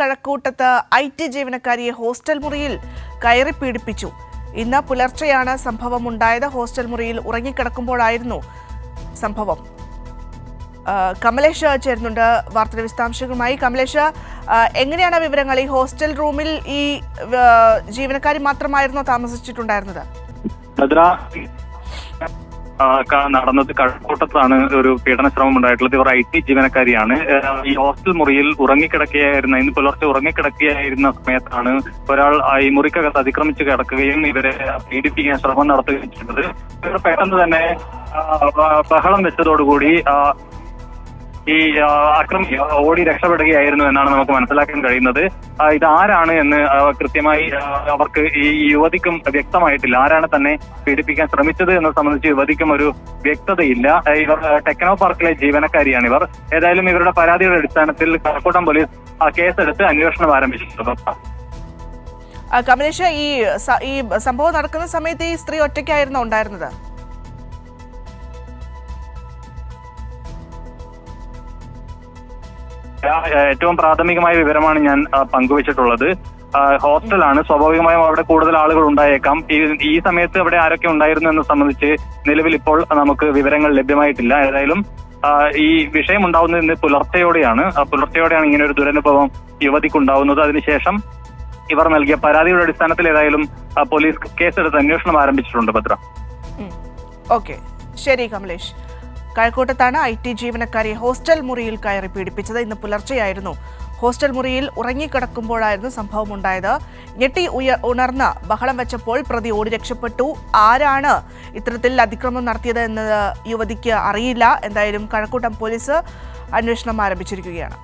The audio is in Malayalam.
കഴക്കൂട്ടത്ത് ഐ ടി ജീവനക്കാരിയെ ഹോസ്റ്റൽ മുറിയിൽ കയറി പീഡിപ്പിച്ചു. ഇന്ന് പുലർച്ചെയാണ് സംഭവം ഉണ്ടായത് ഹോസ്റ്റൽ മുറിയിൽ ഉറങ്ങിക്കിടക്കുമ്പോഴായിരുന്നു സംഭവം. കമലേഷ് ചേരുന്നുണ്ട് വാർത്തയുടെ വിശദാംശങ്ങളുമായി. കമലേഷ് എങ്ങനെയാണ് വിവരങ്ങൾ ഈ ഹോസ്റ്റൽ റൂമിൽ ഈ ജീവനക്കാരി മാത്രമായിരുന്നോ താമസിച്ചിട്ടുണ്ടായിരുന്നത്? നടന്നത് കഴക്കൂട്ടത്താണ് ഒരു പീഡന ശ്രമം ഉണ്ടായിട്ടുള്ളത് ഇവർ ഐ ടി ജീവനക്കാരിയാണ്. ഈ ഹോസ്റ്റൽ മുറിയിൽ ഉറങ്ങിക്കിടക്കുകയായിരുന്ന ഇന്ന് പുലർച്ചെ ഉറങ്ങിക്കിടക്കുകയായിരുന്ന സമയത്താണ് ഒരാൾ ഈ മുറിക്കകത്ത് അതിക്രമിച്ച് കിടക്കുകയും ഇവരെ പീഡിപ്പിക്കാൻ ശ്രമം നടത്തുകയും ചെയ്തത്. ഇവർ പെട്ടെന്ന് തന്നെ ബഹളം വെച്ചതോടുകൂടി ഈ അക്രമി ഓടി രക്ഷപ്പെടുകയായിരുന്നു എന്നാണ് നമുക്ക് മനസ്സിലാക്കാൻ കഴിയുന്നത്. ഇത് ആരാണ് എന്ന് കൃത്യമായി അവർക്ക് ഈ യുവതിക്കും വ്യക്തമായിട്ടില്ല. ആരാണ് തന്നെ പീഡിപ്പിക്കാൻ ശ്രമിച്ചത് എന്നത് സംബന്ധിച്ച് യുവതിക്കും ഒരു വ്യക്തതയില്ല. ഇവർ ടെക്നോ പാർക്കിലെ ജീവനക്കാരിയാണ് ഇവർ. ഏതായാലും ഇവരുടെ പരാതിയുടെ അടിസ്ഥാനത്തിൽ കഴക്കൂട്ടം പോലീസ് കേസെടുത്ത് അന്വേഷണം ആരംഭിച്ചിട്ടുണ്ട്. കമലേഷ് ഈ സംഭവം നടക്കുന്ന സമയത്ത് ഈ സ്ത്രീ ഒറ്റയ്ക്കായിരുന്നു ഉണ്ടായിരുന്നത്? ഏറ്റവും പ്രാഥമികമായ വിവരമാണ് ഞാൻ പങ്കുവച്ചിട്ടുള്ളത്. ഹോസ്റ്റലാണ്. സ്വാഭാവികമായും അവിടെ കൂടുതൽ ആളുകൾ ഉണ്ടായേക്കാം. ഈ സമയത്ത് അവിടെ ആരൊക്കെ ഉണ്ടായിരുന്നു എന്ന് സംബന്ധിച്ച് നിലവിൽ ഇപ്പോൾ നമുക്ക് വിവരങ്ങൾ ലഭ്യമായിട്ടില്ല. ഏതായാലും ഈ വിഷയം ഉണ്ടാവുന്നത് ഇന്ന് പുലർച്ചെയോടെയാണ്. പുലർച്ചയോടെയാണ് ഇങ്ങനെ ഒരു ദുരനുഭവം യുവതിക്ക് ഉണ്ടാവുന്നത്. അതിനുശേഷം ഇവർ നൽകിയ പരാതിയുടെ അടിസ്ഥാനത്തിൽ ഏതായാലും പോലീസ് കേസെടുത്ത് അന്വേഷണം ആരംഭിച്ചിട്ടുണ്ട് ഭദ്ര. ഓക്കെ. ശരി കമലേഷ്. കഴക്കൂട്ടത്താണ് ഐ ടി ജീവനക്കാരെ ഹോസ്റ്റൽ മുറിയിൽ കയറി പീഡിപ്പിച്ചത്. ഇന്ന് പുലർച്ചെയായിരുന്നു. ഹോസ്റ്റൽ മുറിയിൽ ഉറങ്ങിക്കിടക്കുമ്പോഴായിരുന്നു സംഭവം ഉണ്ടായത് ഞെട്ടി ഉയ ഉണർന്ന് ബഹളം വെച്ചപ്പോൾ പ്രതി ഓടി രക്ഷപ്പെട്ടു. ആരാണ് ഇത്തരത്തിൽ അതിക്രമം നടത്തിയത് എന്നത് യുവതിക്ക് അറിയില്ല. എന്തായാലും കഴക്കൂട്ടം പോലീസ് അന്വേഷണം ആരംഭിച്ചിരിക്കുകയാണ്.